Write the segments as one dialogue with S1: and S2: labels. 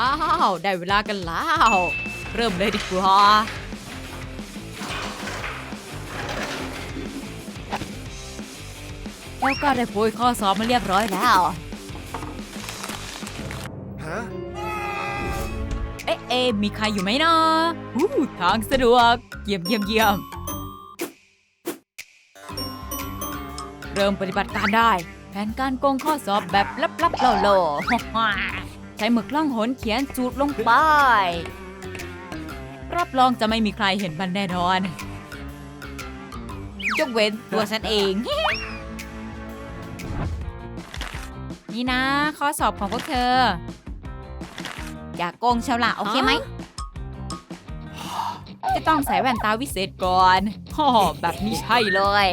S1: อ้าว ได้เวลากันแล้ว เริ่มเลยดีกว่าแล้วก็ได้โพยข้อสอบมาเรียบร้อยแล้ว
S2: Huh?
S1: เอ๊ะเอ๊ะมีใครอยู่ไหมนะอู้ทางสะดวก เยี่ยมเยี่ยมเยี่ยม เริ่มปฏิบัติการได้ แผนการโกงข้อสอบแบบลับๆหล่อๆใช้หมึกล่องหนเขียนจูดลงไปรับรองจะไม่มีใครเห็นมันแน่นอนยกเว้นตัวฉันเอง นี่นะ ข้อสอบของพวกเธอ อย่ากโกงเชาวละโอเคไหม จะต้องใส่แว่นตาวิเศษก่อนฮ่อแบบนี้ใช่เลย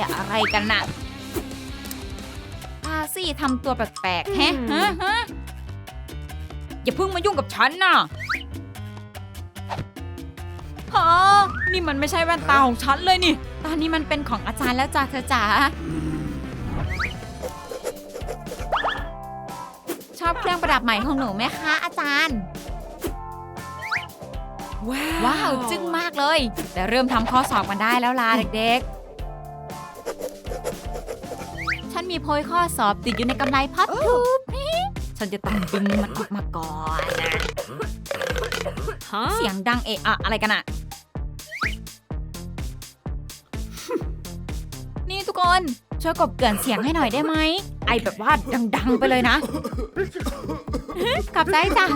S1: อ๊ะอะไรกันน่ะอาซี่ทำตัวแปลกๆแฮะฮะฮะอย่าเพิ่งมายุ่งกับฉันน่ะฮะนี่มันไม่ใช่แว่นตาของฉันเลยนี่ ตอนนี้มันเป็นของอาจารย์แล้วจ้าเธอจ๋าชอบเครื่องประดับใหม่ของหนูไหมคะอาจารย์ ว้าว จึ้งมากเลย แต่เริ่มทำข้อสอบกันได้แล้วล่ะเด็กๆ มีโพยข้อสอบติดอยู่ในกำไลพับทูบฉันจะต้องดึงมันออกมาก่อนนะเสียงดังเอะอะอะไรกันอะนี่ทุกคนช่วยกบเกลื่อนเสียงให้หน่อยได้ไหมไอแบบว่าดัง ๆ ไปเลยนะกลับใจจ้ะ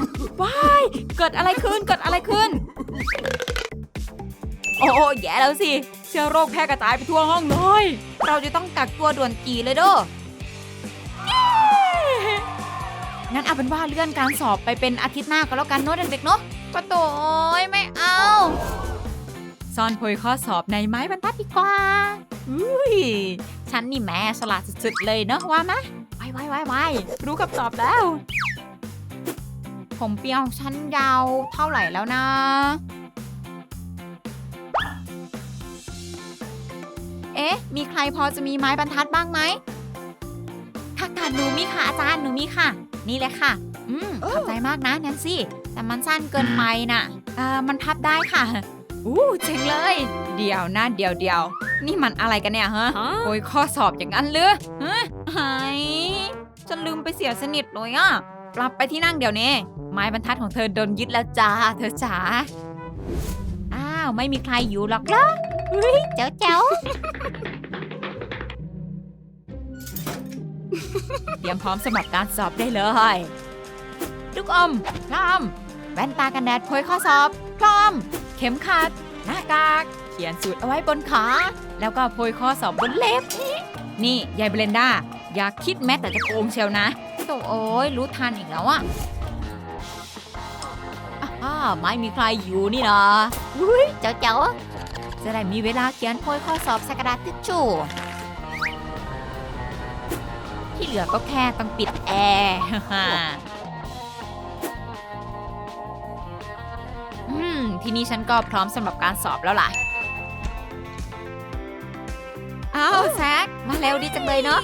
S1: ว้ายเกิดอะไรขึ้นเกิดอะไรขึ้น โอ้แย่แล้วสิเชื้อโรคแพร่กระจายไปทั่วห้องเลย เราจะต้องกักตัวด่วนกี่เลยเด้อเย้งั้นเอาเป็นว่าเลื่อนการสอบไปเป็นอาทิตย์หน้าก็แล้วกันเนอะเด็กๆเนาะปะโตยไม่เอาซ่อนโพยข้อสอบในไม้บรรทัดดีกว่า อุ้ย ฉันนี่แม่ฉลาดสุดๆเลยเนอะว่าไหมไว้ไว้ไว้ไว้รู้คำตอบแล้ว ผมเปียของฉันยาวเท่าไหร่แล้วนะ อ๊ะ มีใครพอจะมีไม้บรรทัดบ้างไหมค่ะค่ะหนูมีค่ะอาจารย์หนูมีค่ะ นี่เลยค่ะ อืมขอบใจมากนะแนนซี่ แต่มันสั้นเกินไปน่ะเอ่อมันพับได้ค่ะ อู้เจ๋งเลย เดี๋ยวนะเดี๋ยวเดี๋ยวนี่มันอะไรกันเนี่ยฮะ โอ้ยข้อสอบอย่างนั้นเลยฮะหายฉันลืมไปเสียสนิทเลยอะกลับไปที่นั่งเดี๋ยวนี้ ไม้บรรทัดของเธอโดนยึดแล้วจ้า เธอจ๋า อ้าว ไม่มีใครอยู่หรอกเหรอ เฮ้ยเจ้าเจ้าเตรียมพร้อมสำหรับการสอบได้เลยลูกอมพร้อมแว่นตากันแดดโพยข้อสอบพร้อม เข็มขัด หน้ากาก เขียนสูตรเอาไว้บนขา แล้วก็โพยข้อสอบบนเล็บ นี่ยายเบรนด้าอย่าคิดแม้แต่จะโกงเชียวนะโตโอ้ยรู้ทันอีกแล้วอะอ้าไม่มีใครอยู่นี่นะอุ้ยเจ้าเจ้า จะได้มีเวลาเขียนโพยข้อสอบสกรดาษทิชชู่ ที่เหลือก็แค่ต้องปิดแอร์ทีนี้ฉันก็พร้อมสำหรับการสอบแล้วล่ะ อ้าวแซกมาเร็วดีจังเลยเนาะ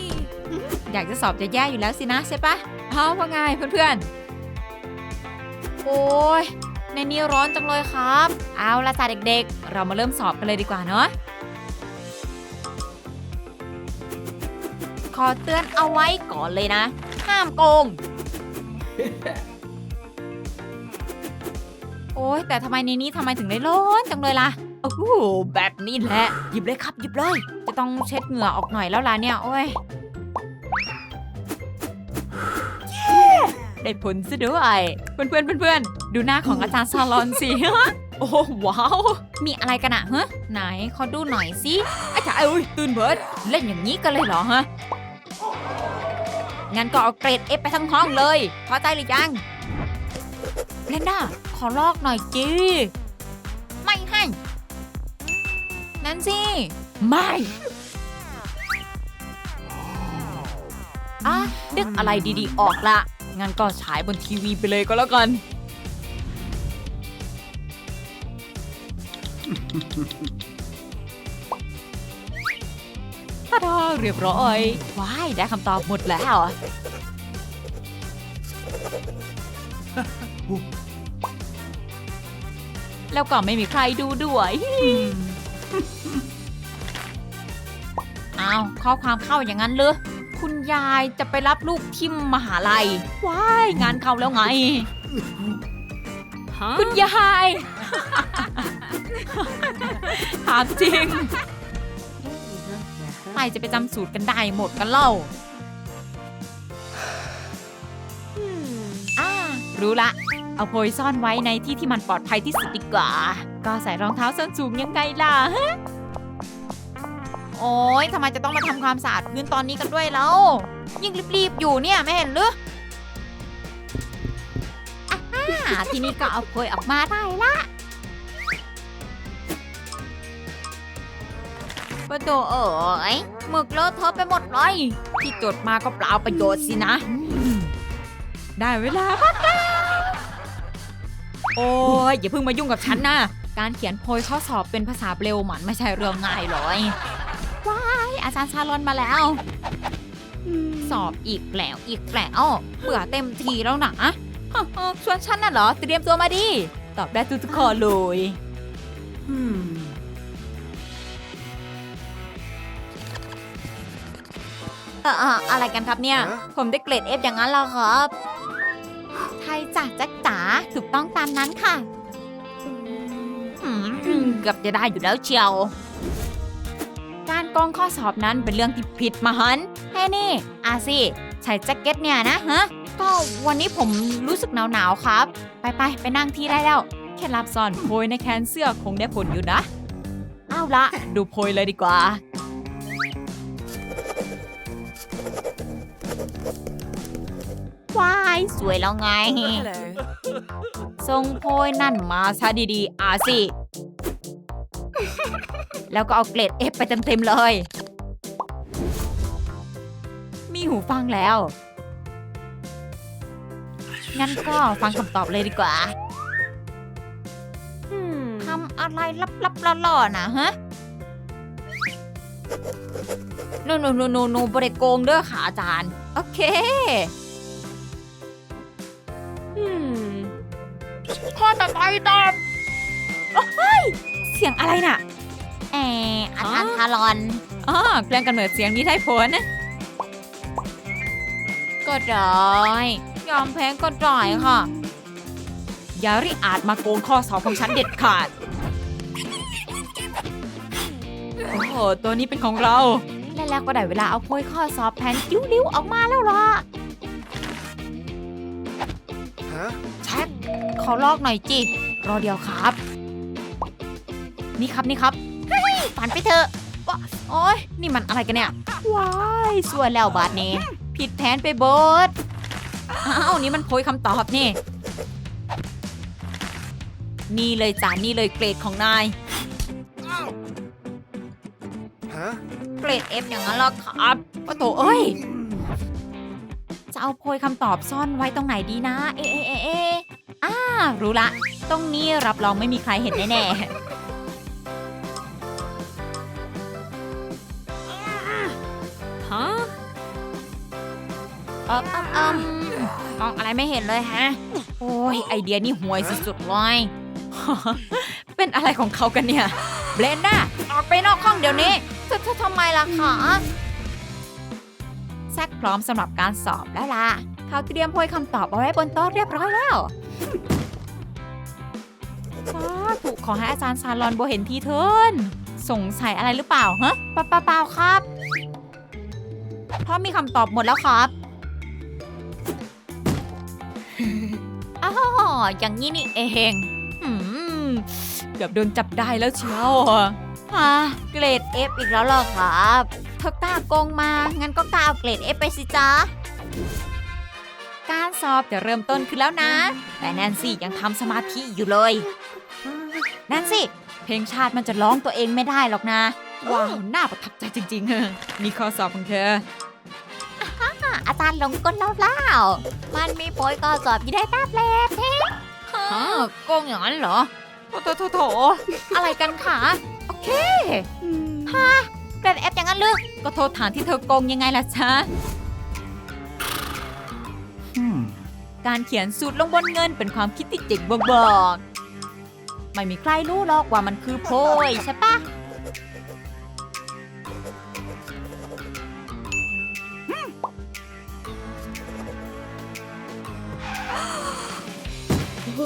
S1: อยากจะสอบจะแย่อยู่แล้วสินะใช่ปะเอาว่าไงเพื่อนๆ โอ้ย ในนี้ร้อนจังเลยครับ เอาละจ้าเด็กๆ เรามาเริ่มสอบกันเลยดีกว่าเนาะขอเตือนเอาไว้ก่อนเลยนะ ห้ามโกง โอ้ยแต่ทำไมในนี้ทำไมถึงได้ร้อนจังเลยล่ะโอ้โหแบบนี้แหละ หยิบเลยครับหยิบเลย จะต้องเช็ดเหงื่อออกหน่อยแล้วล่ะเนี่ย โอ้ย ได้ผลซะด้วย เพื่อนเพื่อนเพื่อนดูหน้าของอาจารย์ซาลอนสิ โอ้ว้าว มีอะไรกันอะฮะ ไหนขอดูหน่อยสิอาจารย์เอ้ยตื่นเบิร์ดเล่นอย่างนี้กันเลยเหรอฮะ งั้นก็เอาเกรดเอฟไปทั้งห้องเลย พอใจหรือยังเลนด้าขอลอกหน่อยจีไม่ให้นั่นสิ ไม่อะนึกอะไรดีๆ ออกละ งั้นก็ฉายบนทีวีไปเลยก็แล้วกัน ตาดาเรียบร้อย ว้าย ได้คำตอบหมดแล้ว แล้วก็ไม่มีใครดูด้วยอ้าวข้อความเข้าอย่างนั้นเลย คุณยายจะไปรับลูกทิมมหาลัย ว้าย งานเข้าแล้วไง คุณยาย ถามจริง ใครจะไปจำสูตรกันได้หมดกันเล่าอ่ารู้ละ เอาโพยซ่อนไว้ในที่ที่มันปลอดภัยที่สุดดีกว่า ก็ใส่รองเท้าส้นสูงยังไงล่ะฮะ โอ๊ยทำไมจะต้องมาทำความสะอาดพื้นตอนนี้กันด้วยแล้วยิ่งรีบๆอยู่เนี่ยไม่เห็นหรืออ่าทีนี้ก็เอาโพยออกมาได้ละประตูเอ๋ยหมึกเลอะเทอะไปหมดเลยที่จดมาก็เปล่าประโยชน์สินะอืมได้เวลาพักแล้วโอ้ยอย่าเพิ่งมายุ่งกับฉันนะ การเขียนโพยข้อสอบเป็นภาษาเบลหมันไม่ใช่เรื่องง่ายเลยว้าย อาจารย์ชาลอนมาแล้ว สอบอีกแล้วอีกแล้วเบื่อเต็มทีแล้วนะฮะชวนฉันน่ะเหรอ เตรียมตัวมาดิ ตอบได้ทุกๆข้อเลยเอ่อเอ่ออะไรกันครับเนี่ย
S2: ฮะ
S1: ผมได้เกรด F อย่างนั้นเหรอครับไทยจ้ะจ๊ะจ๋าถูกต้องตามนั้นค่ะอืมเกือบจะได้อยู่แล้วเชียว การโกองข้อสอบนั้นเป็นเรื่องที่ผิดมหันต์เฮ้นี่ อาสิใส่แจ็คเก็ตเนี่ยนะฮะ ก็วันนี้ผมรู้สึกหนาวๆครับ ไปไปๆไปนั่งที่ได้แล้วแค่รับซ่อนโพยในแขนเสื้อคงได้ผลอยู่นะ เอาละดูโพยเลยดีกว่า ว้าย สวยแล้วไง ทรงโพยนั่นมาซะดีๆ อาสิ แล้วก็เอาเกรด F ไปเต็มๆเลย มีหูฟังแล้ว งั้นก็ฟังคำตอบเลยดีกว่าทำอะไรลับๆล่อๆนะฮะโนโนโนโนโนบริโกงเด้อค่ะอาจารย์ โอเคข้อต่อไปตอบเฮ้ย เสียงอะไรน่ะ แอออาจารย์คารอนอ๋อเครื่องกำเนิดเสียงนี้ได้ผลนะก็ได้ยอมแพ้ก็ได้ค่ะอย่าริอาจมาโกงข้อสอบของฉันเด็ดขาด โอ้โห ตัวนี้เป็นของเรา และแล้วก็ได้เวลาเอาโพยข้อสอบแผ่นกิ้วๆออกมาแล้วล่ะ
S2: Huh?
S1: แช็คขอลอกหน่อยจิ รอเดียวครับ นี่ครับนี่ครับเฮ้ย ฝันไปเถอะวะโอ้ยนี่มันอะไรกันเนี่ย ว้ายสวยแล้วบาทนี้ ผิดแผนไปเบิดอ้าวนี่มันโพยคำตอบนี่ นี่เลยจ้านี่เลยเกรดของนาย
S2: Huh?
S1: เกรด F อย่างนั้นเหรอครับก็โถเอ้ย จะเอาโพยคำตอบซ่อนไว้ตรงไหนดีนะ เอะเอะเอะเอะอ่ารู้ละ ตรงนี้รับรองไม่มีใครเห็นแน่ๆ เออเอมเอมมองอะไรไม่เห็นเลยฮะ โอ้ยไอเดียนี่ห่วยสุดๆเลย เป็นอะไรของเขากันเนี่ย เบลนด้าออกไปนอกห้องเดี๋ยวนี้เธอเธอทำไมล่ะคะแซกพร้อมสำหรับการสอบแล้วล่ะ เขาเตรียมโพยคำตอบเอาไว้บนโต๊ะเรียบร้อยแล้วสาธุขอให้อาจารย์ซาลอนโบเห็นทีเทินสงสัยอะไรหรือเปล่าฮะเปล่าเปล่าเปล่าครับเพราะมีคำตอบหมดแล้วครับ อย่างนี้นี่เองอืมเกือบโดนจับได้แล้วเชียวฮะเกรด F อีกแล้วเหรอครับเธอกล้าโกงมา งั้นก็กล้าเอาเกรด F ไปสิจ๊ะ การสอบจะเริ่มต้นขึ้นแล้วนะ แต่แนนซี่ยังทำสมาธิอยู่เลย แนนซี่ เพลงชาติมันจะร้องตัวเองไม่ได้หรอกนะ ว้าว น่าประทับใจจริงๆ นี่ข้อสอบของเธอ อาจารย์ลงก้นแล้วเล่ามันมีโพยข้อสอบยี่ได้แป๊บเล็กฮะโกงอย่างนั้นเหรอโถโถโถโถอะไรกันคะโอเคฮะเกรดเอฟอย่างนั้นหรือก็โทษฐานที่เธอโกงยังไงล่ะจ๊ะการเขียนสูตรลงบนเงินเป็นความคิดที่เจ๋งบอกๆไม่มีใครรู้หรอกว่ามันคือโพยใช่ปะ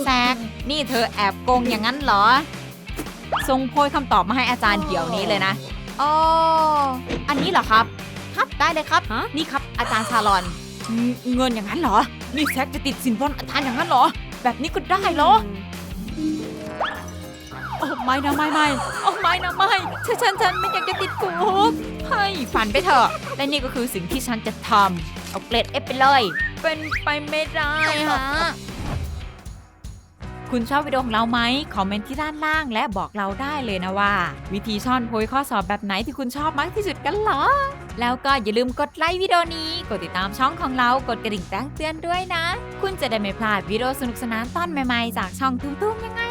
S1: แซก นี่เธอแอบโกงอย่างนั้นเหรอส่งโพยคำตอบมาให้อาจารย์เดี๋ยวนี้เลยนะอ๋ออันนี้เหรอครับ ครับได้เลยครับ นี่ครับอาจารย์ชาลอนเงเงินอย่างนั้นเหรอ นี่แซกจะติดสินบนอาจารย์อย่างนั้นเหรอ แบบนี้ก็ได้เหรอโอ้ไม่นะไม่ไม่โอ้ไม่นะไม่ฉันฉันฉันไม่อยากจะติดคุกให้ฝันไปเถอะและนี่ก็คือสิ่งที่ฉันจะทำเอาเกรดเอฟไปเลย เป็นไปไม่ได้ฮะ คุณชอบวิดีโอของเราไหมคอมเมนต์ที่ด้านล่างและบอกเราได้เลยนะว่า วิธีช่อนโพยข้อสอบแบบไหนที่คุณชอบมากที่สุดกันเหรอ แล้วก็อย่าลืมกดไลค์วิดีโอนี้ กดติดตามช่องของเรากดกระดิ่งแจ้งเตือนด้วยนะ คุณจะได้ไม่พลาดวิดีโอสนุกสนานตอนใหม่ๆ จากช่องตุ้มๆยังไง